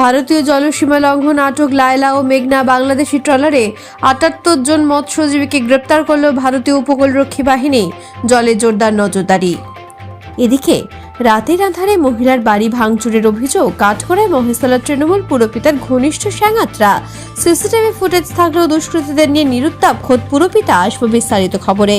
ভারতীয় জলসীমা লঙ্ঘন আটক লায়লা ও মেঘনা বাংলাদেশি ট্রলারে আটাত্তর জন মৎস্যজীবীকে গ্রেপ্তার করল ভারতীয় উপকূলরক্ষী বাহিনী। জলে জোরদার নজরদারি। এদিকে, রাতের আধারে মহিলার বাড়ি ভাঙচুরের অভিযোগ, কাঠগড়ায় মহেশতলা তৃণমূল পুরপিতার ঘনিষ্ঠ স্যাঙাতরা সিসিটিভি ফুটেজ থাকলেও দুষ্কৃতীদের নিয়ে নিরুত্তাপ, খোদ পুরপিতা আসব বিস্তারিত খবরে।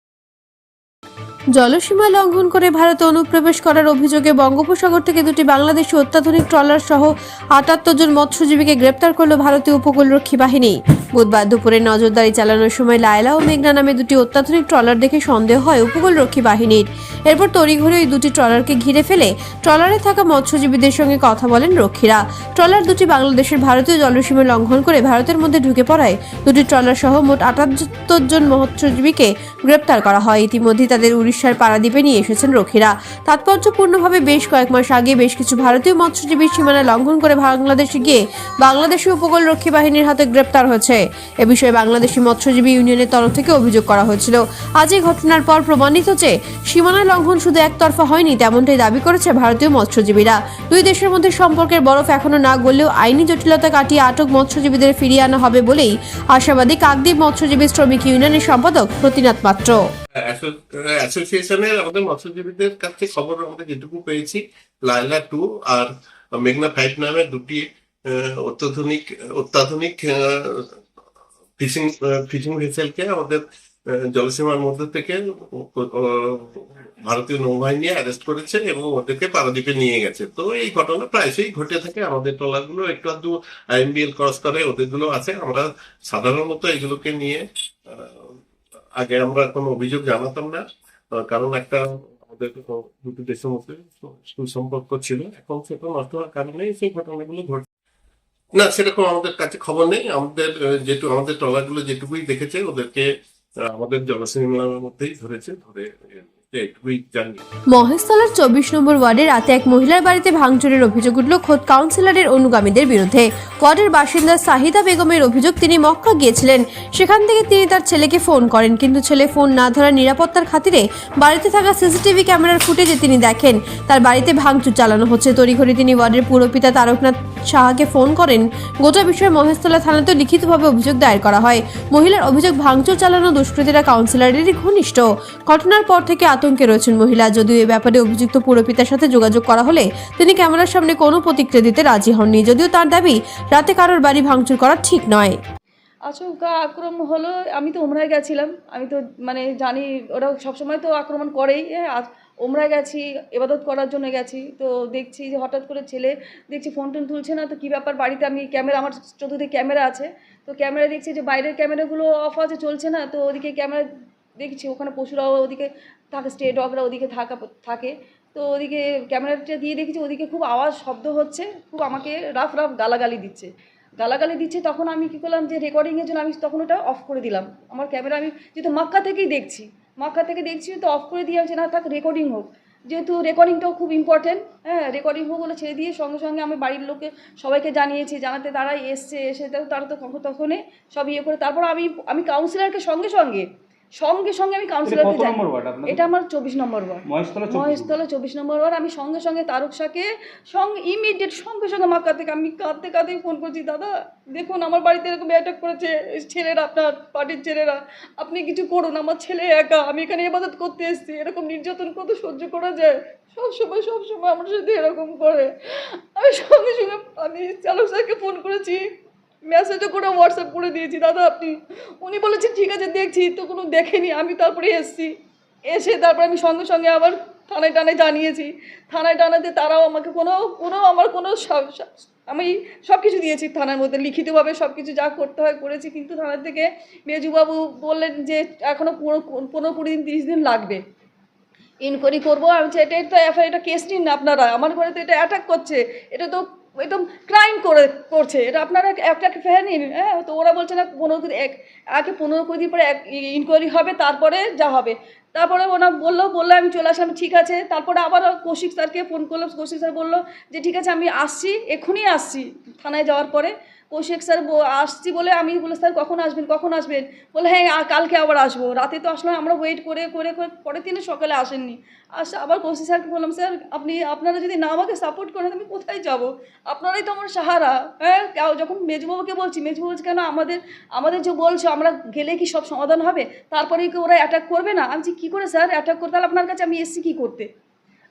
জলসীমা লঙ্ঘন করে ভারতে অনুপ্রবেশ করার অভিযোগে বঙ্গোপসাগর থেকে দুটি বাংলাদেশি অত্যাধুনিক ট্রলার সহ আটাত্তর জন মৎস্যজীবীকে গ্রেপ্তার করল ভারতীয় উপকূলরক্ষী বাহিনী। বুধবার দুপুরে নজরদারি চালানোর সময় লায়লা ও মেঘনা নামে দুটি অত্যাধুনিক ট্রলার দেখে সন্দেহ হয় উপকূলরক্ষী বাহিনীর। এরপর তড়িঘড়ি ওই দুটি ট্রলারকে ঘিরে ফেলে ট্রলারে থাকা মৎস্যজীবীদের সঙ্গে কথা বলেন রক্ষীরা। ট্রলার দুটি বাংলাদেশের ভারতীয় জলসীমা লঙ্ঘন করে ভারতের মধ্যে ঢুকে পড়ায় দুটি ট্রলার সহ মোট আটাত্তর জন মৎস্যজীবীকে গ্রেপ্তার করা হয়। ইতিমধ্যেই তাদের উড়িষ্যার পারাদ্বীপে নিয়ে এসেছেন রক্ষীরা তাৎপর্যপূর্ণভাবে বেশ কয়েক মাস আগে বেশ কিছু ভারতীয় মৎস্যজীবীর সীমানা লঙ্ঘন করে বাংলাদেশে গিয়ে বাংলাদেশি উপকূল রক্ষী বাহিনীর হাতে গ্রেপ্তার হয়েছে। এ বিষয়ে বাংলাদেশি মৎস্যজীবী ইউনিয়নের তরফ থেকে অভিযোগ করা হয়েছিল। আজ এই ঘটনার পর প্রমাণিত যে সীমানা লঙ্ঘন শুধু একতরফা হয়নি, তেমনটাই দাবি করেছে ভারতীয় মৎস্যজীবীরা। দুই দেশের মধ্যে সম্পর্কের বরফ এখনও না গড়লেও আইনি জটিলতা কাটিয়ে আটক মৎস্যজীবীদের ফিরিয়ে আনা হবে বলেই আশাবাদী কাকদ্বীপ মৎস্যজীবী শ্রমিক ইউনিয়নের সম্পাদক প্রতিনাথ পাত্র অ্যাসোসিয়েশনের আমাদের মৎস্যজীবীদের কাছে খবর আমাদের যেটুকু পেয়েছি লাইলা টু আর মেঘনা ফাইভ নামে দুটি অত্যাধুনিক অত্যাধুনিক ফিশিং ফিশিং ভেসেলকে আমাদের জলসীমার মধ্যে থেকে ভারতীয় নৌবাহিনী অ্যারেস্ট করেছে এবং ওদেরকে পারাদ্বীপে নিয়ে গেছে। তো এই ঘটনা প্রায়শই ঘটে থাকে আমাদের ট্রলারগুলো, একটু আধটু আইএমবিএল ক্রস করে ওদেরগুলো আছে। আমরা সাধারণত এগুলোকে নিয়ে আগে আমরা কোনো অভিযোগ জানাতাম না কারণ একটা আমাদের দুটো দেশের মধ্যে সুসম্পর্ক ছিল। এখন সেটা নষ্ট হওয়ার কারণে সেই ঘটনাগুলো ঘটছে। না, সেরকম আমাদের কাছে খবর নেই। আমাদের যেটু, আমাদের ট্রলারগুলো যেটুকুই দেখেছে, ওদেরকে আমাদের জলসীমার মধ্যেই ধরেছে, ধরে মহেশতলার চব্বিশ নম্বর ওয়ার্ডে রাতে এক মহিলার বাড়িতে ভাঙচুরের অভিযোগ উঠল খোদ কাউন্সিলরের অনুগামীদের বিরুদ্ধে। ওয়ার্ডের বাসিন্দা সাহিদা বেগমের অভিযোগ তিনি মক্কা গিয়েছিলেন। সেখান থেকে তিনি তার ছেলেকে ফোন করেন, কিন্তু ছেলে ফোন না ধরার নিরাপত্তার খাতিরে বাড়িতে থাকা সিসিটিভি ক্যামেরার ফুটেজে তিনি দেখেন, তার বাড়িতে ভাঙচুর চালানো হচ্ছে। তড়িঘড়ি তিনি ওয়ার্ডের পুরপিতা তারকনাথ সাহাকে ফোন করেন। গোটা বিষয়ে মহেশতলা থানাতেও লিখিতভাবে অভিযোগ দায়ের করা হয়। মহিলার অভিযোগ ভাঙচুর চালানো দুষ্কৃতীরা কাউন্সিলরেরই ঘনিষ্ঠ। ঘটনার পর থেকে আতঙ্কে রয়েছেন মহিলা। যদিও এ ব্যাপারে অভিযুক্ত পুরপিতার সাথে যোগাযোগ করা হলে তিনি ক্যামেরার সামনে কোনো প্রতিক্রিয়া দিতে রাজি হননি। যদিও তার দাবি, রাতে কারোর বাড়ি ভাঙচুর করা ঠিক নয়। আচমকা আক্রমণ হলো, আমি তো ওমরায় গেছিলাম। আমি তো মানে জানি, ওরা সবসময় তো আক্রমণ করেই। হ্যাঁ আজ ওমরায় গেছি, এবাদত করার জন্য গেছি। তো দেখছি যে হঠাৎ করে ছেলে, দেখছি ফোন টোন তুলছে না, তো কী ব্যাপার? বাড়িতে আমি ক্যামেরা, আমার চতুর্দিকে ক্যামেরা আছে। তো ক্যামেরা দেখছি যে বাইরের ক্যামেরাগুলো অফ আছে, চলছে না। তো ওদিকে ক্যামেরা দেখছি, ওখানে পশুরাও ওদিকে থাকে স্টে ডগরা ওদিকে থাকা, থাকে। তো ওদিকে ক্যামেরাটা দিয়ে দেখেছি, ওদিকে খুব আওয়াজ, শব্দ হচ্ছে, খুব আমাকে রাফ রাফ গালাগালি দিচ্ছে। গালাগালি দিচ্ছে, তখন আমি কী করলাম যে রেকর্ডিংয়ের জন্য আমি তখন ওটা অফ করে দিলাম। আমার ক্যামেরা আমি যেহেতু মাক্কা থেকেই দেখছি, মাক্কা থেকে দেখছি, তো অফ করে দিয়ে হচ্ছে না থাক রেকর্ডিং হোক। যেহেতু রেকর্ডিংটাও খুব ইম্পর্টেন্ট হ্যাঁ রেকর্ডিং হোক বলে ছেড়ে দিয়ে সঙ্গে সঙ্গে আমি বাড়ির লোককে সবাইকে জানিয়েছি, জানাতে তারা এসছে, এসে তারা তো তখনই সব ইয়ে করে, তারপর আমি আমি কাউন্সিলরকে সঙ্গে সঙ্গে সঙ্গে সঙ্গে আমি কাউন্সিলরকে জানি? এটা আমার চব্বিশ নম্বর ওয়ার্ড। মহেশতলা চব্বিশ নম্বর। ওয়ার্ড। আমি সঙ্গে সঙ্গে তারক শাকে সঙ্গে ইমিডিয়েট সঙ্গে সঙ্গে মাক্কা থেকে আমি কাঁদতে কাঁদতেই ফোন করছি দাদা দেখুন আমার বাড়িতে এরকম অ্যাটাক করেছে ছেলেরা আপনার পার্টির ছেলেরা। আপনি কিছু করুন আমার ছেলে একা আমি এখানে এবাদত করতে এসেছি। এরকম নির্যাতন কত সহ্য করা যায়? সব সময় সব সময় আমার সাথে এরকম করে। আমি সঙ্গে সঙ্গে আমি চালক স্যারকে ফোন করেছি মেসেজও করে হোয়াটসঅ্যাপ করে দিয়েছি, দাদা, আপনি উনি বলেছেন ঠিক আছে, দেখছি, তো কোনো দেখেনি, আমি তারপরে এসেছি। এসে তারপরে আমি সঙ্গে সঙ্গে আবার থানায় টানায় জানিয়েছি। থানায় টানাতে তারাও আমাকে কোনো কোনো আমার কোনো আমি সব কিছু দিয়েছি থানার মধ্যে, লিখিতভাবে সব কিছু যা করতে হয় করেছি, কিন্তু থানার থেকে মেজুবাবু বললেন যে এখনও পনেরো কুড়ি দিন, তিরিশ দিন লাগবে। ইনকোয়ারি করব, আমি এটা তো এফআই এটা কেস নিন না আপনারা, আমার ঘরে তো এটা অ্যাটাক করছে, এটা তো একদম ক্রাইম করে, করছে। এটা আপনারা একটা ফেয়ার নিন হ্যাঁ তো ওরা বলছে না, পনেরো দিন এক, আগে পনেরো কুড়ি দিন পরে ইনকোয়ারি হবে, তারপরে যা হবে। তারপরে ওনা বলল বলল, আমি চলে আসলাম, ঠিক আছে। তারপরে আবার কৌশিক স্যারকে ফোন করলাম কৌশিক স্যার বলল যে, ঠিক আছে, আমি আসছি এক্ষুনি আসছি। থানায় যাওয়ার পরে কৌশিক স্যার আসছি বলে আমি বলে স্যার, কখন আসবেন? কখন আসবেন? বলে হ্যাঁ কালকে আবার আসব। রাতে তো আসলাম, আমরা ওয়েট করে করে করে পরের দিনে সকালে আসেননি। আসে আবার কৌশিক স্যারকে বললাম, স্যার, আপনি, আপনারা যদি না আমাকে সাপোর্ট করেন আমি কোথায় যাব? আপনারাই তো আমার সাহারা হ্যাঁ? যখন মেজবাবুকে বলছি, মেজবাবু কেন আমাদের আমাদের যে বলছো, আমরা গেলে কি সব সমাধান হবে? তারপরে কি ওরা অ্যাটাক করবে না? আমি কী করে, স্যার? অ্যাটাক করতে তাহলে আপনার কাছে আমি এসছি কী করতে?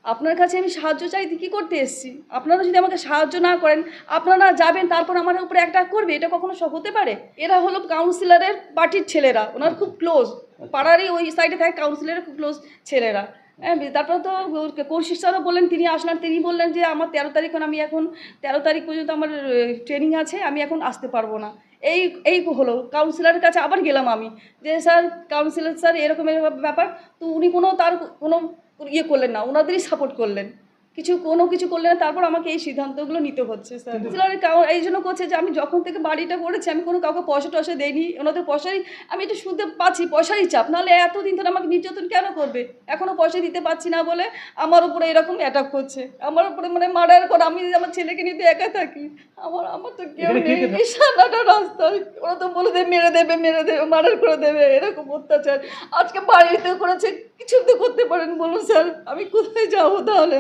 আপনার কাছে আমি সাহায্য চাইতে কী করতে এসেছি। আপনারা যদি আমাকে সাহায্য না করেন আপনারা যাবেন তারপর আমার উপরে একটা করবে এটা কখনো সব হতে পারে? এরা হলো কাউন্সিলরের পার্টির ছেলেরা ওনার খুব ক্লোজ পাড়ারই ওই সাইডে থাকে কাউন্সিলরের খুব ক্লোজ ছেলেরা। হ্যাঁ তারপর তো কৌশিক স্যারও বললেন তিনি আসলেন তিনি বললেন যে আমার তেরো তারিখ আমি এখন তেরো তারিখ পর্যন্ত আমার ট্রেনিং আছে আমি এখন আসতে পারব না। এই এই হলো কাউন্সিলরের কাছে আবার গেলাম আমি। যে স্যার কাউন্সিলর স্যার এরকম এরকম ব্যাপার। তো উনি কোনো তার কোনো ইয়ে করলেন না ওনাদেরই সাপোর্ট করলেন। কিছু কোনো কিছু করলেন না তারপর আমাকে এই সিদ্ধান্তগুলো নিতে হচ্ছে স্যার কাউ- এই জন্য করছে যে আমি যখন থেকে বাড়িটা করেছি আমি কোনো কাউকে পয়সা টয়সা দেইনি ওনাদের পয়সারই আমি এটা শুনতে পাচ্ছি পয়সারই চাপ। নাহলে এতদিন ধরে আমাকে নির্যাতন কেন করবে? এখনও পয়সা দিতে পারছি না বলে আমার উপরে এরকম অ্যাটাক করছে আমার উপরে মানে মার্ডার করে আমি আমার ছেলেকে নিতে একা থাকি আমার আমার তো কেউ নেই। সারাটা রাস্তায় ওরা তো বলে দেবে মেরে দেবে মেরে দেবে মার্ডার করে দেবে এরকম অত্যাচার। আজকে বাড়িতে করেছে কিছু করতে পারেন বলুন স্যার আমি কোথায় যাব তাহলে?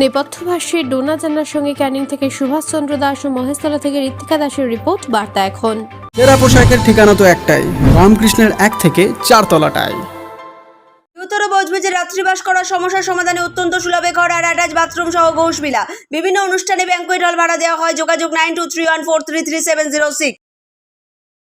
নেপথ্যভাষ্যে ডোনা জান্নার সঙ্গে ক্যানিং থেকে সুভাষচন্দ্র দাস ও মহেশতলা থেকে ঋত্বিকা দাসের রিপোর্ট বার্তা এখন। সেরা পোশাকের ঠিকানা তো একটাই রামকৃষ্ণের এক থেকে চারতলাটায় উত্তর বজবজে রাত্রিবাস করার সমস্যার সমাধানে অত্যন্ত সুলভে ঘর আর অ্যাটাচ বাথরুম সহ ঘোষবিলা। বিভিন্ন অনুষ্ঠানে ব্যাঙ্কুয়েট হল ভাড়া দেওয়া হয় যোগাযোগ nine two three one four three three seven zero six.